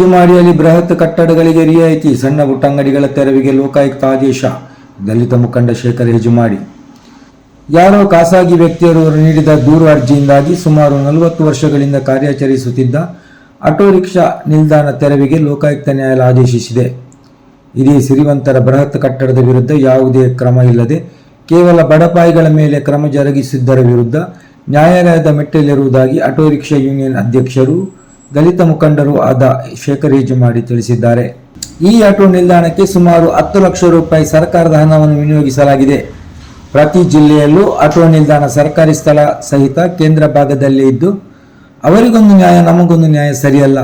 ಹೆಜಮಾಡಿಯಲ್ಲಿ ಬೃಹತ್ ಕಟ್ಟಡಗಳಿಗೆ ರಿಯಾಯಿತಿ, ಸಣ್ಣ ಪುಟ್ಟ ಅಂಗಡಿಗಳ ತೆರವಿಗೆ ಲೋಕಾಯುಕ್ತ ಆದೇಶ, ದಲಿತ ಮುಖಂಡ ಶೇಖರ್ ಹೆಜಮಾಡಿ ಯಾರೋ ಖಾಸಗಿ ವ್ಯಕ್ತಿಯರು ನೀಡಿದ ದೂರು ಅರ್ಜಿಯಿಂದಾಗಿ ಸುಮಾರು ನಲವತ್ತು ವರ್ಷಗಳಿಂದ ಕಾರ್ಯಾಚರಿಸುತ್ತಿದ್ದ ಆಟೋ ರಿಕ್ಷಾ ನಿಲ್ದಾಣ ತೆರವಿಗೆ ಲೋಕಾಯುಕ್ತ ನ್ಯಾಯಾಲಯ ಆದೇಶಿಸಿದೆ. ಇದೇ ಸಿರಿವಂತರ ಬೃಹತ್ ಕಟ್ಟಡದ ವಿರುದ್ಧ ಯಾವುದೇ ಕ್ರಮ ಇಲ್ಲದೆ ಕೇವಲ ಬಡಪಾಯಿಗಳ ಮೇಲೆ ಕ್ರಮ ಜರುಗಿಸಿದ್ದರ ವಿರುದ್ಧ ನ್ಯಾಯಾಲಯದ ಮೆಟ್ಟಿಲೇರುವುದಾಗಿ ಆಟೋ ರಿಕ್ಷಾ ಯೂನಿಯನ್ ಅಧ್ಯಕ್ಷರು ದಲಿತ ಮುಖಂಡರು ಆದ ಶೇಖರ್ ಮಾಡಿ ತಿಳಿಸಿದ್ದಾರೆ. ಈ ಆಟೋ ನಿಲ್ದಾಣಕ್ಕೆ ಸುಮಾರು ಹತ್ತು ಲಕ್ಷ ರೂಪಾಯಿ ಸರ್ಕಾರದ ಹಣವನ್ನು ವಿನಿಯೋಗಿಸಲಾಗಿದೆ. ಪ್ರತಿ ಜಿಲ್ಲೆಯಲ್ಲೂ ಆಟೋ ನಿಲ್ದಾಣ ಸರ್ಕಾರಿ ಸ್ಥಳ ಸಹಿತ ಕೇಂದ್ರ ಭಾಗದಲ್ಲಿ ಇದ್ದು, ಅವರಿಗೊಂದು ನ್ಯಾಯ, ನಮಗೊಂದು ನ್ಯಾಯ ಸರಿಯಲ್ಲ.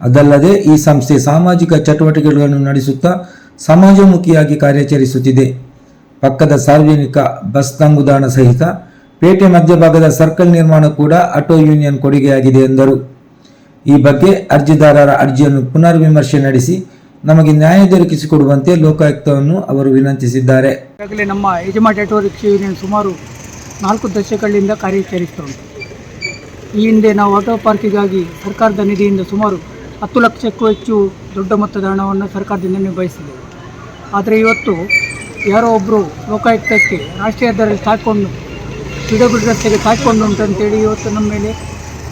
ಅದಲ್ಲದೆ ಈ ಸಂಸ್ಥೆ ಸಾಮಾಜಿಕ ಚಟುವಟಿಕೆಗಳನ್ನು ನಡೆಸುತ್ತಾ ಸಮಾಜಮುಖಿಯಾಗಿ ಕಾರ್ಯಾಚರಿಸುತ್ತಿದೆ. ಪಕ್ಕದ ಸಾರ್ವಜನಿಕ ಬಸ್ ತಂಗುದಾಣ ಸಹಿತ ಪೇಟೆ ಮಧ್ಯಭಾಗದ ಸರ್ಕಲ್ ನಿರ್ಮಾಣ ಕೂಡ ಆಟೋ ಯೂನಿಯನ್ ಕೊಡುಗೆಯಾಗಿದೆ ಎಂದರು. ಈ ಬಗ್ಗೆ ಅರ್ಜಿದಾರರ ಅರ್ಜಿಯನ್ನು ಪುನರ್ ವಿಮರ್ಶೆ ನಡೆಸಿ ನಮಗೆ ನ್ಯಾಯ ದೊರಕಿಸಿಕೊಡುವಂತೆ ಲೋಕಾಯುಕ್ತವನ್ನು ಅವರು ವಿನಂತಿಸಿದ್ದಾರೆ. ಈಗಾಗಲೇ ನಮ್ಮ ಯಜಮಾ ಆಟೋ ರಿಕ್ಷಾ ಯೂನಿಯನ್ ಸುಮಾರು ನಾಲ್ಕು ದಶಕಗಳಿಂದ ಕಾರ್ಯಾಚರಿಸ್ತಾ ಉಂಟು. ಈ ಹಿಂದೆ ನಾವು ಆಟೋ ಪಾರ್ಕಿಗಾಗಿ ಸರ್ಕಾರದ ನಿಧಿಯಿಂದ ಸುಮಾರು ಹತ್ತು ಲಕ್ಷಕ್ಕೂ ಹೆಚ್ಚು ದೊಡ್ಡ ಮೊತ್ತದ ಹಣವನ್ನು ಸರ್ಕಾರದಿಂದ ನಿಭಾಯಿಸಿದೆ ಆದರೆ ಇವತ್ತು ಯಾರೋ ಒಬ್ಬರು ಲೋಕಾಯುಕ್ತಕ್ಕೆ ರಾಷ್ಟ್ರೀಯ ದರಲ್ಲಿ ತಾಕೊಂಡು ಪಿಡಬ್ಲ್ಯೂ ರಸ್ತೆಗೆ ತಾಕೊಂಡು ಉಂಟಂತೇಳಿ ಇವತ್ತು ನಮ್ಮ ಮೇಲೆ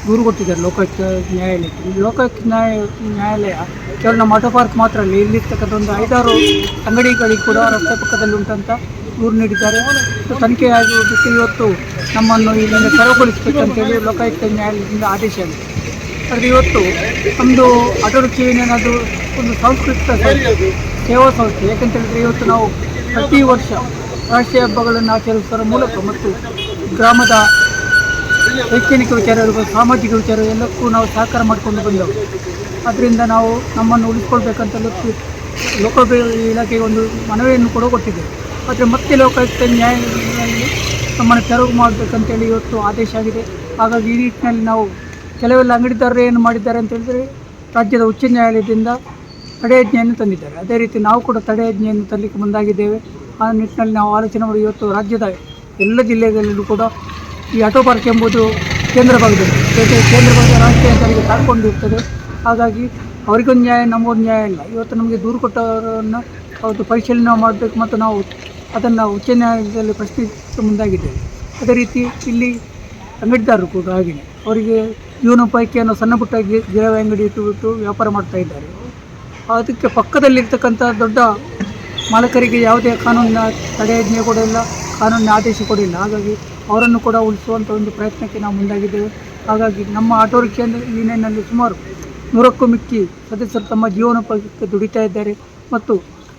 ದೂರು ಕೊಟ್ಟಿದ್ದಾರೆ ಲೋಕಾಯುಕ್ತ ನ್ಯಾಯಾಲಯಕ್ಕೆ. ಲೋಕಾಯುಕ್ತ ನ್ಯಾಯ, ನ್ಯಾಯಾಲಯ ಕೇವಲ ಆಟೋ ಪಾರ್ಕ್ ಮಾತ್ರ ಅಲ್ಲಿ, ಇಲ್ಲಿರ್ತಕ್ಕಂಥ ಒಂದು ಐದಾರು ಅಂಗಡಿಗಳಿಗೆ ಕೂಡ ರಸ್ತೆ ಪಕ್ಕದಲ್ಲಿ ಉಂಟಂತ ದೂರು ನೀಡಿದ್ದಾರೆ. ತನಿಖೆ ಇವತ್ತು ನಮ್ಮನ್ನು ಇಲ್ಲಿಂದ ತೆರವುಗೊಳಿಸಬೇಕಂತೇಳಿ ಲೋಕಾಯುಕ್ತ ನ್ಯಾಯಾಲಯದಿಂದ ಆದೇಶ ಆಗಿದೆ ಆದರೆ ಇವತ್ತು ಆಟೋ ರಿಕ್ಷಾ ಏನೇನಾದರೂ ಒಂದು ಸಾಂಸ್ಕೃತಿಕ ಸೇವಾ ಸಂಸ್ಥೆ ಯಾಕಂತೇಳಿದ್ರೆ ಇವತ್ತು ನಾವು ಪ್ರತಿ ವರ್ಷ ರಾಷ್ಟ್ರೀಯ ಹಬ್ಬಗಳನ್ನು ಆಚರಿಸುವ ಮೂಲಕ ಮತ್ತು ಗ್ರಾಮದ ಶೈಕ್ಷಣಿಕ ವಿಚಾರ ಇರ್ಬೋದು ಸಾಮಾಜಿಕ ವಿಚಾರ ಎಲ್ಲಕ್ಕೂ ನಾವು ಸಹಕಾರ ಮಾಡಿಕೊಂಡು ಬಂದೆವು. ಅದರಿಂದ ನಾವು ನಮ್ಮನ್ನು ಉಳಿಸ್ಕೊಳ್ಬೇಕಂತ ಲೋಕ- ಲೋಕೋಪಯೋಗಿ ಇಲಾಖೆಗೆ ಒಂದು ಮನವಿಯನ್ನು ಕೂಡ ಕೊಟ್ಟಿದ್ದೇವೆ. ಆದರೆ ಮತ್ತೆ ಲೋಕಾಯುಕ್ತ ನ್ಯಾಯಾಲಯದಲ್ಲಿ ನಮ್ಮನ್ನು ತೆರವು ಮಾಡಬೇಕಂತೇಳಿ ಇವತ್ತು ಆದೇಶ ಆಗಿದೆ. ಹಾಗಾಗಿ ಈ ನಿಟ್ಟಿನಲ್ಲಿ ನಾವು ಕೆಲವೆಲ್ಲ ಅಂಗಡಿದಾರರು ಏನು ಮಾಡಿದ್ದಾರೆ ಅಂತ ಹೇಳಿದರೆ ರಾಜ್ಯದ ಉಚ್ಚ ನ್ಯಾಯಾಲಯದಿಂದ ತಡೆಯಾಜ್ಞೆಯನ್ನು ತಂದಿದ್ದಾರೆ. ಅದೇ ರೀತಿ ನಾವು ಕೂಡ ತಡೆಯಾಜ್ಞೆಯನ್ನು ತರಲಿಕ್ಕೆ ಮುಂದಾಗಿದ್ದೇವೆ. ಆ ನಿಟ್ಟಿನಲ್ಲಿ ನಾವು ಆಲೋಚನೆ ಮಾಡಿ ಇವತ್ತು ರಾಜ್ಯದ ಎಲ್ಲ ಜಿಲ್ಲೆಗಳಲ್ಲೂ ಕೂಡ ಈ ಆಟೋ ಪಾರ್ಕ್ ಎಂಬುದು ಕೇಂದ್ರ ಭಾಗದಲ್ಲಿ ಕೇಂದ್ರ ಭಾಗದ ರಾಜಕೀಯ ತಾಳ್ಕೊಂಡಿರ್ತದೆ ಹಾಗಾಗಿ ಅವರಿಗೊಂದು ನ್ಯಾಯ, ನಮಗೊಂದು ನ್ಯಾಯ ಇಲ್ಲ. ಇವತ್ತು ನಮಗೆ ದೂರು ಕೊಟ್ಟವರನ್ನು ಅವತ್ತು ಪರಿಶೀಲನೆ ಮಾಡಬೇಕು ಮತ್ತು ನಾವು ಅದನ್ನು ಉಚ್ಚ ನ್ಯಾಯಾಲಯದಲ್ಲಿ ಪ್ರಶ್ನಿಸಲು ಮುಂದಾಗಿದ್ದೇವೆ. ಅದೇ ರೀತಿ ಇಲ್ಲಿ ಅಂಗಡಿದಾರರು ಕೂಡ ಹಾಗೆಯೇ. ಅವರಿಗೆ ಜೀವನೋಪಾಯಕ್ಕೆ ಸಣ್ಣ ಪುಟ್ಟ ಗಿರ ಅಂಗಡಿ ಇಟ್ಟುಬಿಟ್ಟು ವ್ಯಾಪಾರ ಮಾಡ್ತಾ ಇದ್ದಾರೆ. ಅದಕ್ಕೆ ಪಕ್ಕದಲ್ಲಿರ್ತಕ್ಕಂಥ ದೊಡ್ಡ ಮಾಲಕರಿಗೆ ಯಾವುದೇ ಕಾನೂನಿನ ತಡೆಯಾಜ್ಞೆ ಕೊಡಿಲ್ಲ ಕಾನೂನಿನ ಆದೇಶ ಕೊಡಲಿಲ್ಲ ಹಾಗಾಗಿ ಅವರನ್ನು ಕೂಡ ಉಳಿಸುವಂಥ ಒಂದು ಪ್ರಯತ್ನಕ್ಕೆ ನಾವು ಮುಂದಾಗಿದ್ದೇವೆ. ಹಾಗಾಗಿ ನಮ್ಮ ಆಟೋ ರಿಕ್ಷಾ ಯೂನಿಯನ್ನಲ್ಲಿ ಸುಮಾರು ನೂರಕ್ಕೂ ಮಿಕ್ಕಿ ಸದಸ್ಯರು ತಮ್ಮ ಜೀವನೋಪಾಯಕ್ಕೆ ದುಡಿತಾ ಇದ್ದಾರೆ. ಮತ್ತು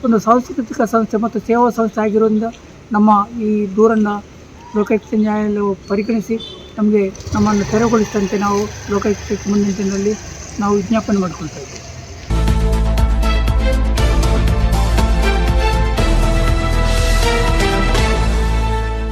ಒಂದು ಸಾಂಸ್ಕೃತಿಕ ಸಂಸ್ಥೆ ಮತ್ತು ಸೇವಾ ಸಂಸ್ಥೆ ಆಗಿರೋದ್ರಿಂದ ನಮ್ಮ ಈ ದೂರನ್ನು ಲೋಕಾಯುಕ್ತ ನ್ಯಾಯಾಲಯವು ಪರಿಗಣಿಸಿ ನಮಗೆ ನಮ್ಮನ್ನು ತೆರವುಗೊಳಿಸಿದಂತೆ ನಾವು ಲೋಕಾಯುಕ್ತ ಮುಂದಿನ ದಿನದಲ್ಲಿ ನಾವು ವಿಜ್ಞಾಪನೆ ಮಾಡಿಕೊಳ್ತಾ